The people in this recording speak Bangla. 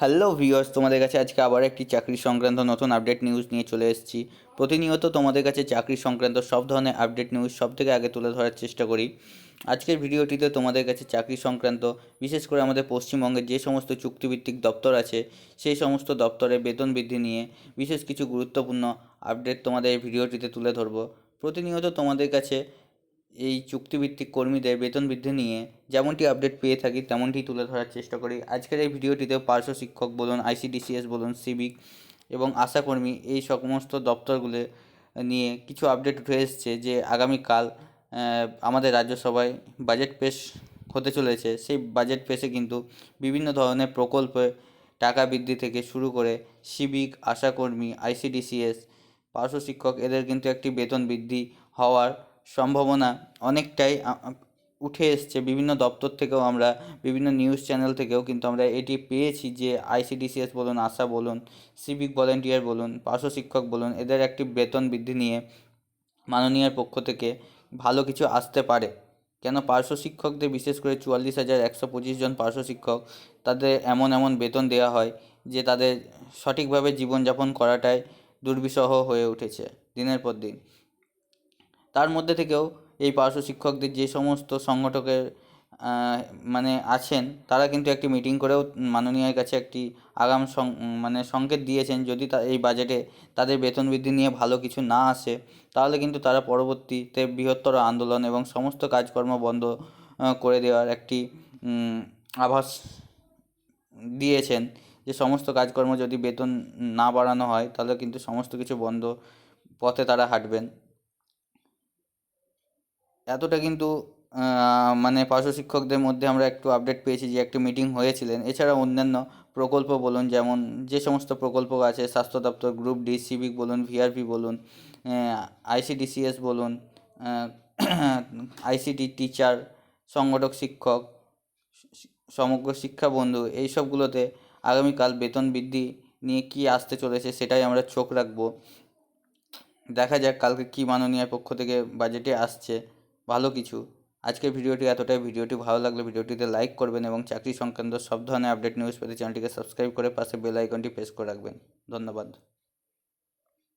হ্যালো ভিউয়ার্স তোমাদের কাছে আজকে আবার একটি চাকরি সংক্রান্ত নতুন আপডেট নিউজ নিয়ে চলে এসেছি। প্রতিনিয়ত তোমাদের কাছে চাকরি সংক্রান্ত সব ধরনের আপডেট নিউজ সব থেকে আগে তুলে ধরার চেষ্টা করি। আজকের ভিডিওটিতে তোমাদের কাছে চাকরি সংক্রান্ত, বিশেষ করে আমাদের পশ্চিমবঙ্গের যে সমস্ত চুক্তিভিত্তিক দপ্তর আছে, সেই সমস্ত দপ্তরে বেতন বৃদ্ধি নিয়ে বিশেষ কিছু গুরুত্বপূর্ণ আপডেট তোমাদের এই ভিডিওটিতে তুলে ধরবো। প্রতিনিয়ত তোমাদের কাছে এই চুক্তিভিত্তিক কর্মীদের বেতন বৃদ্ধি নিয়ে যেমনটি আপডেট পেয়ে থাকি, তেমনটি তুলে ধরার চেষ্টা করি। আজকের এই ভিডিওটিতে পার্শ্ব শিক্ষক বলুন আইসিডিসিএস বলুন সিভিক এবং আশাকর্মী এই সমস্ত দপ্তরগুলো নিয়ে কিছু আপডেট উঠে এসছে যে আগামীকাল আমাদের রাজ্যসভায় বাজেট পেশ হতে চলেছে। সেই বাজেট পেশে কিন্তু বিভিন্ন ধরনের প্রকল্পে টাকা বৃদ্ধি থেকে শুরু করে সিভিক আশাকর্মী আইসিডিসিএস পার্শ্ব শিক্ষক, এদের কিন্তু একটি বেতন বৃদ্ধি হওয়ার সম্ভাবনা অনেকটাই উঠে এসছে। বিভিন্ন দপ্তর থেকেও আমরা, বিভিন্ন নিউজ চ্যানেল থেকেও কিন্তু আমরা এটি পেয়েছি যে আইসিডিসিএস বলুন, আশা বলুন সিভিক ভলেন্টিয়ার বলুন, পার্শ্ব শিক্ষক বলুন, এদের একটি বেতন বৃদ্ধি নিয়ে মাননীয়ার পক্ষ থেকে ভালো কিছু আসতে পারে। কেন পার্শ্ব শিক্ষকদের বিশেষ করে চুয়াল্লিশ হাজার একশো পঁচিশ জন পার্শ্ব শিক্ষক তাদের এমন এমন বেতন দেওয়া হয় যে তাদের সঠিকভাবে জীবনযাপন করাটাই দুর্বিষহ হয়ে উঠেছে দিনের পর দিন। তার মধ্যে থেকেও এই পার্শ্ব শিক্ষকদের যে সমস্ত সংগঠকের মানে আছেন, তারা কিন্তু একটি মিটিং করেও মাননীয়ের কাছে একটি আগাম সং মানে সংকেত দিয়েছেন, যদি তা, এই বাজেটে তাদের বেতন বৃদ্ধি নিয়ে ভালো কিছু না আসে, তাহলে কিন্তু তারা পরবর্তীতে বৃহত্তর আন্দোলন এবং সমস্ত কাজকর্ম বন্ধ করে দেওয়ার একটি আভাস দিয়েছেন যে সমস্ত কাজকর্ম যদি বেতন না বাড়ানো হয়, তাহলে কিন্তু সমস্ত কিছু বন্ধ পথে তারা হাঁটবেন। এতটা কিন্তু মানে পার্শ্ব শিক্ষকদের মধ্যে আমরা একটু আপডেট পেয়েছি যে একটি মিটিং হয়েছিলেন। এছাড়া অন্যান্য প্রকল্প বলুন, যেমন যে সমস্ত প্রকল্প আছে, স্বাস্থ্য দপ্তর গ্রুপ ডি বলুন ভিআরপি বলুন আইসিডিসিএস বলুন আইসিটি টিচার সংগঠক শিক্ষক, সমগ্র শিক্ষা বন্ধু, এই সবগুলোতে আগামীকাল বেতন বৃদ্ধি নিয়ে কী আসতে চলেছে সেটাই আমরা চোখ রাখব। দেখা যাক কালকে কী মাননীয় পক্ষ থেকে বাজেটে আসছে। ভালো কিছু। আজকের ভিডিওটি এতটাই। ভিডিওটি ভালো লাগলে ভিডিওটিতে লাইক করবেন এবং চাকরি সংক্রান্ত সব ধরনের আপডেট নিউজ পেতে চ্যানেলটিকে সাবস্ক্রাইব করে পাশে বেল আইকনটি প্রেস করে রাখবেন। ধন্যবাদ।